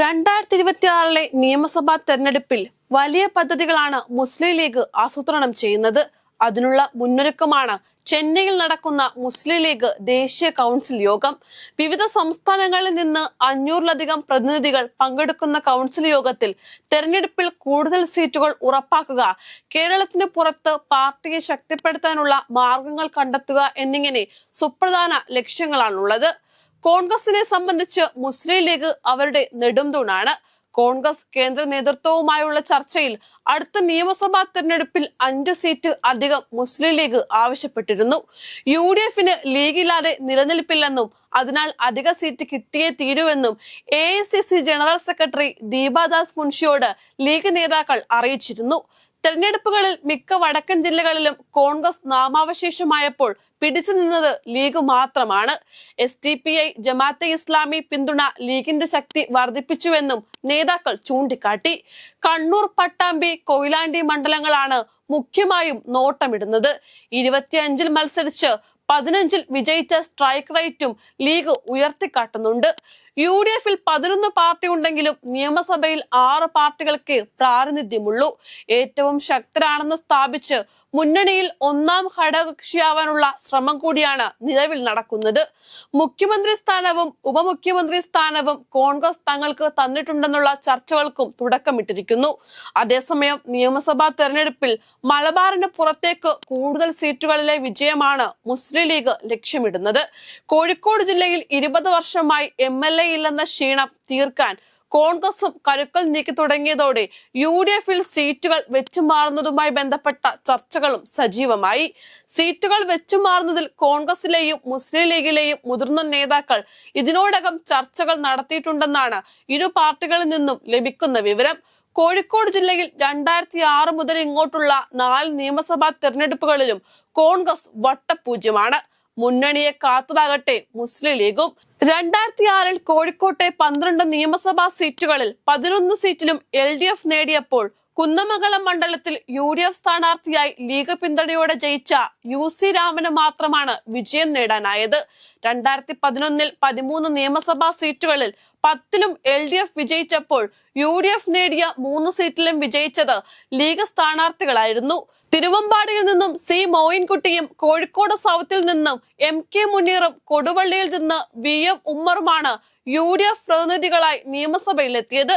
രണ്ടായിരത്തി ഇരുപത്തി ആറിലെ നിയമസഭാ തെരഞ്ഞെടുപ്പിൽ വലിയ പദ്ധതികളാണ് മുസ്ലിം ലീഗ് ആസൂത്രണം ചെയ്യുന്നത്. അതിനുള്ള മുന്നൊരുക്കമാണ് ചെന്നൈയിൽ നടക്കുന്ന മുസ്ലിം ലീഗ് ദേശീയ കൗൺസിൽ യോഗം. വിവിധ സംസ്ഥാനങ്ങളിൽ നിന്ന് അഞ്ഞൂറിലധികം പ്രതിനിധികൾ പങ്കെടുക്കുന്ന കൗൺസിൽ യോഗത്തിൽ തെരഞ്ഞെടുപ്പിൽ കൂടുതൽ സീറ്റുകൾ ഉറപ്പാക്കുക കേരളത്തിന് പുറത്ത് പാർട്ടിയെ ശക്തിപ്പെടുത്താനുള്ള മാർഗങ്ങൾ കണ്ടെത്തുക എന്നിങ്ങനെ സുപ്രധാന ലക്ഷ്യങ്ങളാണുള്ളത്. കോൺഗ്രസിനെ സംബന്ധിച്ച് മുസ്ലിം ലീഗ് അവരുടെ നെടുംതൂണാണ് കോൺഗ്രസ് കേന്ദ്ര നേതൃത്വവുമായുള്ള ചർച്ചയിൽ അടുത്ത നിയമസഭാ തെരഞ്ഞെടുപ്പിൽ അഞ്ച് സീറ്റ് അധികം മുസ്ലിം ലീഗ് ആവശ്യപ്പെട്ടിരുന്നു. യു ഡി എഫിന് ലീഗില്ലാതെ നിലനിൽപ്പില്ലെന്നും അതിനാൽ അധിക സീറ്റ് കിട്ടിയേ തീരുവെന്നും എ ജനറൽ സെക്രട്ടറി ദീപാദാസ് മുൻഷിയോട് ലീഗ് നേതാക്കൾ അറിയിച്ചിരുന്നു. തെരഞ്ഞെടുപ്പുകളിൽ മിക്ക വടക്കൻ ജില്ലകളിലും കോൺഗ്രസ് നാമാവശേഷമായപ്പോൾ പിടിച്ചു നിന്നത് ലീഗ് മാത്രമാണ്. S D P I Jamaat-e Islami പിന്തുണ ലീഗിന്റെ ശക്തി വർദ്ധിപ്പിച്ചുവെന്നും നേതാക്കൾ ചൂണ്ടിക്കാട്ടി. കണ്ണൂർ പട്ടാമ്പി കൊയിലാണ്ടി മണ്ഡലങ്ങളാണ് മുഖ്യമായും നോട്ടമിടുന്നത്. ഇരുപത്തിയഞ്ചിൽ മത്സരിച്ച് പതിനഞ്ചിൽ വിജയിച്ച സ്ട്രൈക്ക് റേറ്റും ലീഗ് ഉയർത്തിക്കാട്ടുന്നുണ്ട്. യു ഡി എഫിൽ പതിനൊന്ന് പാർട്ടി ഉണ്ടെങ്കിലും നിയമസഭയിൽ ആറ് പാർട്ടികൾക്ക് പ്രാതിനിധ്യമുള്ളൂ. ഏറ്റവും ശക്തരാണെന്ന് സ്ഥാപിച്ച് മുന്നണിയിൽ ഒന്നാം ഘടകകക്ഷിയാവാനുള്ള ശ്രമം കൂടിയാണ് നിലവിൽ നടക്കുന്നത്. മുഖ്യമന്ത്രി സ്ഥാനവും ഉപമുഖ്യമന്ത്രി സ്ഥാനവും കോൺഗ്രസ് തങ്ങൾക്ക് തന്നിട്ടുണ്ടെന്നുള്ള ചർച്ചകൾക്കും തുടക്കമിട്ടിരിക്കുന്നു. അതേസമയം നിയമസഭാ തെരഞ്ഞെടുപ്പിൽ മലബാറിന് പുറത്തേക്ക് കൂടുതൽ സീറ്റുകളിലെ വിജയമാണ് മുസ്ലിം ലീഗ് ലക്ഷ്യമിടുന്നത്. കോഴിക്കോട് ജില്ലയിൽ ഇരുപത് വർഷമായി എം എൽ എ ഇല്ലെന്ന ക്ഷീണം തീർക്കാൻ കോൺഗ്രസും കരുക്കൾ നീക്കി തുടങ്ങിയതോടെ യു ഡി എഫിൽ സീറ്റുകൾ വെച്ചുമാറുന്നതുമായി ബന്ധപ്പെട്ട ചർച്ചകളും സജീവമായി. സീറ്റുകൾ വെച്ചുമാറുന്നതിൽ കോൺഗ്രസിലെയും മുസ്ലിം ലീഗിലെയും മുതിർന്ന നേതാക്കൾ ഇതിനോടകം ചർച്ചകൾ നടത്തിയിട്ടുണ്ടെന്നാണ് ഇരു പാർട്ടികളിൽ നിന്നും ലഭിക്കുന്ന വിവരം. കോഴിക്കോട് ജില്ലയിൽ രണ്ടായിരത്തി ആറ് മുതൽ ഇങ്ങോട്ടുള്ള നാല് നിയമസഭാ തെരഞ്ഞെടുപ്പുകളിലും കോൺഗ്രസ് വട്ടപൂജ്യമാണ്. മുന്നണിയെ കാത്തതാകട്ടെ മുസ്ലിം ലീഗും. രണ്ടായിരത്തി ആറിൽ കോഴിക്കോട്ടെ പന്ത്രണ്ട് നിയമസഭാ സീറ്റുകളിൽ പതിനൊന്ന് സീറ്റിലും എൽ ഡി എഫ് നേടിയപ്പോൾ കുന്നമംഗലം മണ്ഡലത്തിൽ യു ഡി എഫ് സ്ഥാനാർത്ഥിയായി ലീഗ് പിന്തുണയോടെ ജയിച്ച യു സി രാമന് മാത്രമാണ് വിജയം നേടാനായത്. രണ്ടായിരത്തി പതിനൊന്നിൽ പതിമൂന്ന് നിയമസഭാ സീറ്റുകളിൽ പത്തിലും എൽ ഡി എഫ് വിജയിച്ചപ്പോൾ യു ഡി എഫ് നേടിയ മൂന്ന് സീറ്റിലും വിജയിച്ചത് ലീഗ് സ്ഥാനാർത്ഥികളായിരുന്നു. തിരുവമ്പാടിയിൽ നിന്നും സി മോയിൻകുട്ടിയും കോഴിക്കോട് സൗത്തിൽ നിന്നും എം കെ മുനീറും കൊടുവള്ളിയിൽ നിന്ന് വി എം ഉമ്മറുമാണ് യു ഡി എഫ് പ്രതിനിധികളായി നിയമസഭയിലെത്തിയത്.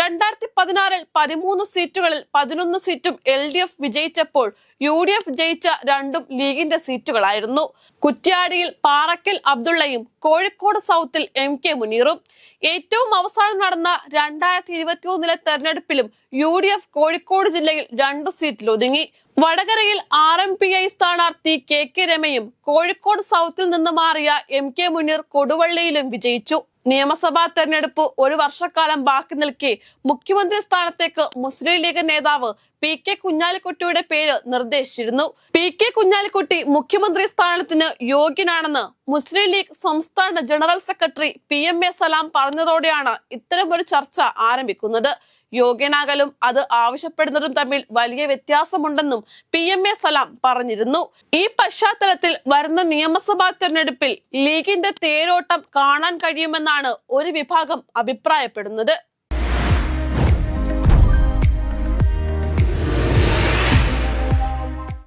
രണ്ടായിരത്തി പതിനാറിൽ പതിമൂന്ന് സീറ്റുകളിൽ പതിനൊന്ന് സീറ്റും എൽ ഡി എഫ് വിജയിച്ചപ്പോൾ യു ഡി എഫ് ജയിച്ച രണ്ടും ലീഗിന്റെ സീറ്റുകളായിരുന്നു. കുറ്റ്യാടിയിൽ പാറക്കൽ അബ്ദുള്ളയും കോഴിക്കോട് സൗത്തിൽ എം കെ മുനീറും. ഏറ്റവും അവസാനം നടന്ന രണ്ടായിരത്തി ഇരുപത്തി ഒന്നിലെ തെരഞ്ഞെടുപ്പിലും യു ഡി എഫ് കോഴിക്കോട് ജില്ലയിൽ രണ്ട് സീറ്റിൽ ഒതുങ്ങി. വടകരയിൽ ആർ എം പി ഐ സ്ഥാനാർത്ഥി കെ കെ രമയും കോഴിക്കോട് സൗത്തിൽ നിന്ന് മാറിയ എം കെ മുനീർ കൊടുവള്ളിയിലും വിജയിച്ചു. നിയമസഭാ തെരഞ്ഞെടുപ്പ് ഒരു വർഷക്കാലം ബാക്കി നിൽക്കെ മുഖ്യമന്ത്രി സ്ഥാനത്തേക്ക് മുസ്ലിം ലീഗ് നേതാവ് പി കെ കുഞ്ഞാലിക്കുട്ടിയുടെ പേര് നിർദ്ദേശിച്ചിരുന്നു. പി കെ കുഞ്ഞാലിക്കുട്ടി മുഖ്യമന്ത്രി സ്ഥാനത്തിന് യോഗ്യനാണെന്ന് മുസ്ലിം ലീഗ് സംസ്ഥാന general secretary P M A Salam പറഞ്ഞതോടെയാണ് ഇത്തരമൊരു ചർച്ച ആരംഭിക്കുന്നത്. യോഗ്യനാകലും അത് ആവശ്യപ്പെടുന്നതും തമ്മിൽ വലിയ വ്യത്യാസമുണ്ടെന്നും പി എം എ സലാം പറഞ്ഞിരുന്നു. ഈ പശ്ചാത്തലത്തിൽ വരുന്ന നിയമസഭാ തെരഞ്ഞെടുപ്പിൽ ലീഗിന്റെ തേരോട്ടം കാണാൻ കഴിയുമെന്നാണ് ഒരു വിഭാഗം അഭിപ്രായപ്പെടുന്നത്.